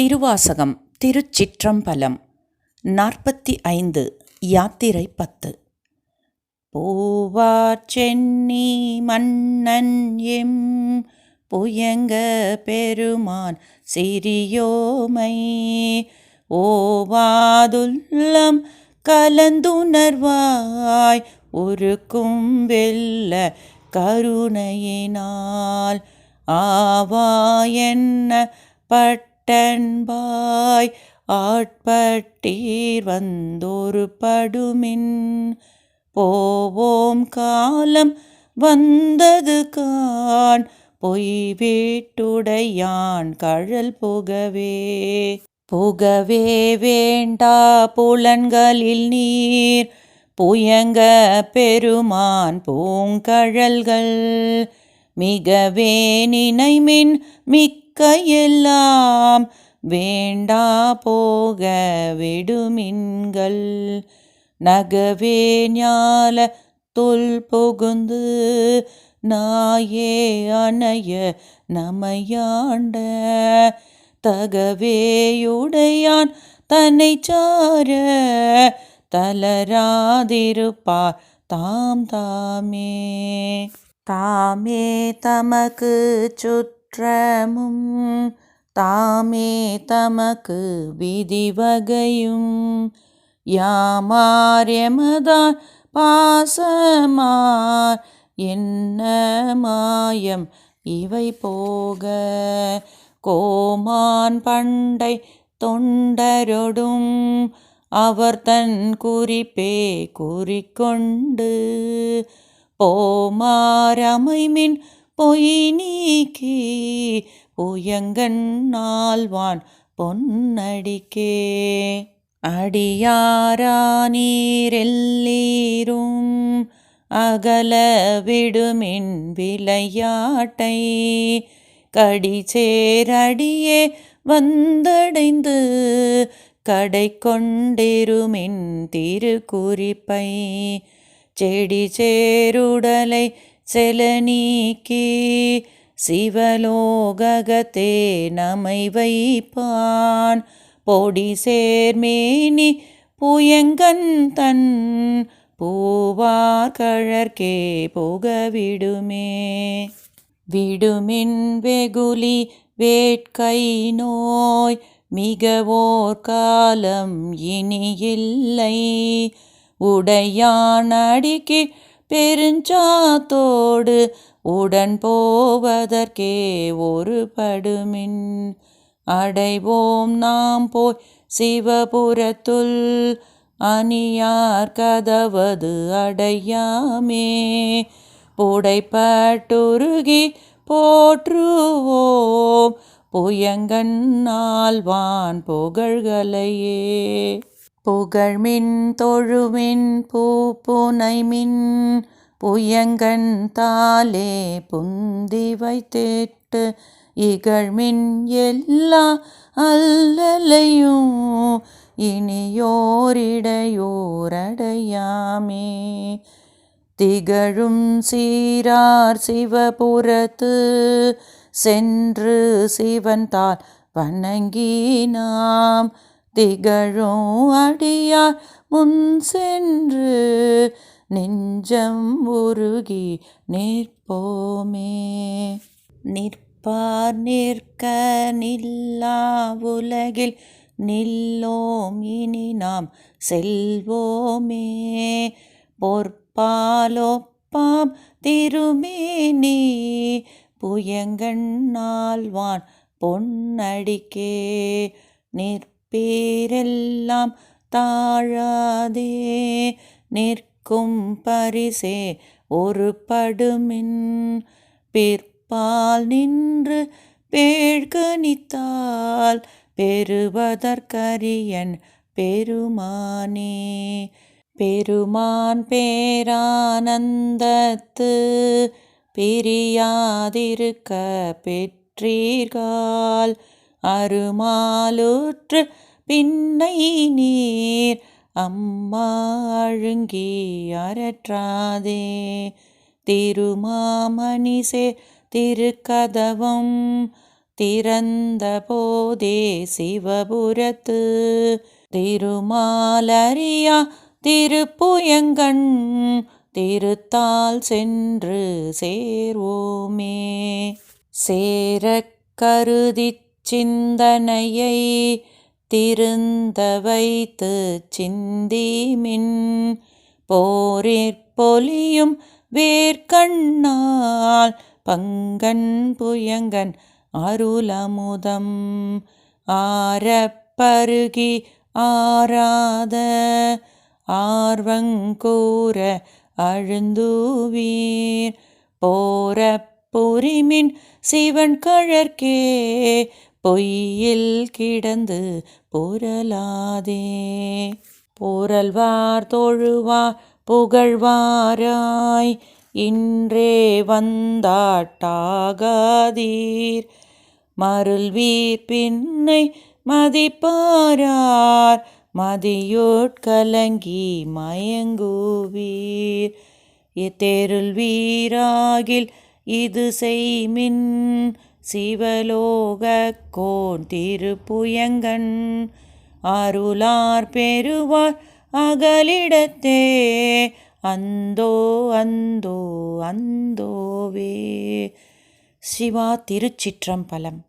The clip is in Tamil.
திருவாசகம் திருச்சிற்றம்பலம் நாற்பத்தி ஐந்து யாத்திரை பத்து. பூவார் சென்னி மன்னன் எம் புயங்க பெருமான் சிறியோமை. ஓவாதுல்லம் கலந்துணர்வாய் உருக்கும் வெல்ல கருணையினால் ஆவா என்ன பட்டன்பாய் ஆட்பட்டீர் வந்தொரு படுமின். போவோம் காலம் வந்தது கான் பொய் வீட்டுடையான் கழல் புகவே. புகவே வேண்டா புலன்களில் நீர். புயங்க பெருமான் பூங்கழல்கள். மிகவே நினைமின் மிக்க எல்லாம் வேண்டா போக விடுமின்கள். நகவே ஞால தொல் புகுந்து நாயே அணைய நமையாண்ட தகவேயுடையான் தன்னை சார தளராதிருப்பார் தாம் தாமே. தாமே தமக்கு சுத் குற்றமும் தாமே தமக்கு விதிவகையும். யாமாரியமதான் பாசமார் என்ன மாயம் இவை போக கோமான் பண்டை தொண்டரொடும் அவர் தன் குறிப்பே குறிக்கொண்டு. போமாரமைமின் பொய் நீக்கி புயங்கண்ணால்வான் பொன்னடிக்கே. அடியாரா நீரெல்லீரும் அகல விடுமின் விளையாட்டை. கடிச்சேரடியே வந்தடைந்து கடை கொண்டிருமின் திருக்குறிப்பை. செடி சேருடலை செல சிவலோககத்தே நமை வைப்பான் பொடி சேர்மேனி புயங்கன் தன் பூவார் கழற்கே புகவிடுமே விடுமின் வெகுலி வேட்கை நோய் மிகவோர் காலம் இனி இல்லை உடையான் அடிக்கு பெருஞ்சாத்தோடு உடன் போவதற்கே ஒரு படுமின் அடைவோம் நாம் போய் சிவபுரத்துள் அணியார் கதவது அடையாமே. புடைப்பட்டுருகி போற்றுவோம் புயங்கன் நாள்வான் புகழ்களையே. புகழ்மின் தொழுமின் பூப்புனைமின் புயங்கன் தாலே புந்தி வைத்திட்டு இகழ்மின் எல்லா அல்லலையும் இனியோரிடையோரடையாமே. திகழும் சீரார் சிவபுரத்து சென்று சிவன் தாள் வணங்கி திகழும் அடியார் முன் சென்று நெஞ்சம் உருகி நிற்போமே. நிற்பார் நிற்க நில்லா உலகில் நில்லோம் இனி நாம் செல்வோமே. பொற்பாலொப்பாம் திருமேனி புயங்கண்ணால்வான் பொன்னடிக்கே. நிற் பேரெல்லாம் தாழாதே. நிற்கும் பரிசே ஒரு படுமின் பிற்பால் நின்று பேழ்கணித்தால் பெறுவதற்கரியன் பெருமானே. பெருமான் பேரானந்தத்து பிரியாதிருக்க பெற்றீர்கள் அருமாலுற்று பின்னை நீர் அம்மா அழுங்கி அறற்றாதே. திருமாமணிசே திருக்கதவம் திறந்த போதே சிவபுரத்து. திருமாலரியா திருப்புயங்கண் திருத்தால் சென்று சேர்வோமே. சேர கருதிச் சிந்தனையை திருந்த வைத்து சிந்திமின் போரிற்பொலியும் வேர்க்கண்ணால் பங்கன் புயங்கன் அருளமுதம். ஆரப்பருகி ஆராத ஆர்வங்கூற அழுந்தூவீர். போரப் பொறிமின் சிவன் கழற்கே பொய்யில் கிடந்து புரலாதே புரல்வார் தொழுவார் புகழ்வாராய். இன்றே வந்தாட்டாகாதீர். மருள்வீர் பின்னை மதிப்பாரார். மதியோட்கலங்கி மயங்குவீர். இத்தெருள் வீராகில் இது செய்மின் சிவலோகக் கோன் திருப்புயங்கன் அருளார் பெறுவார் அகலிடத்தே. அந்தோ அந்தோ அந்தோவே. சிவா திருச்சிற்றம்பலம்.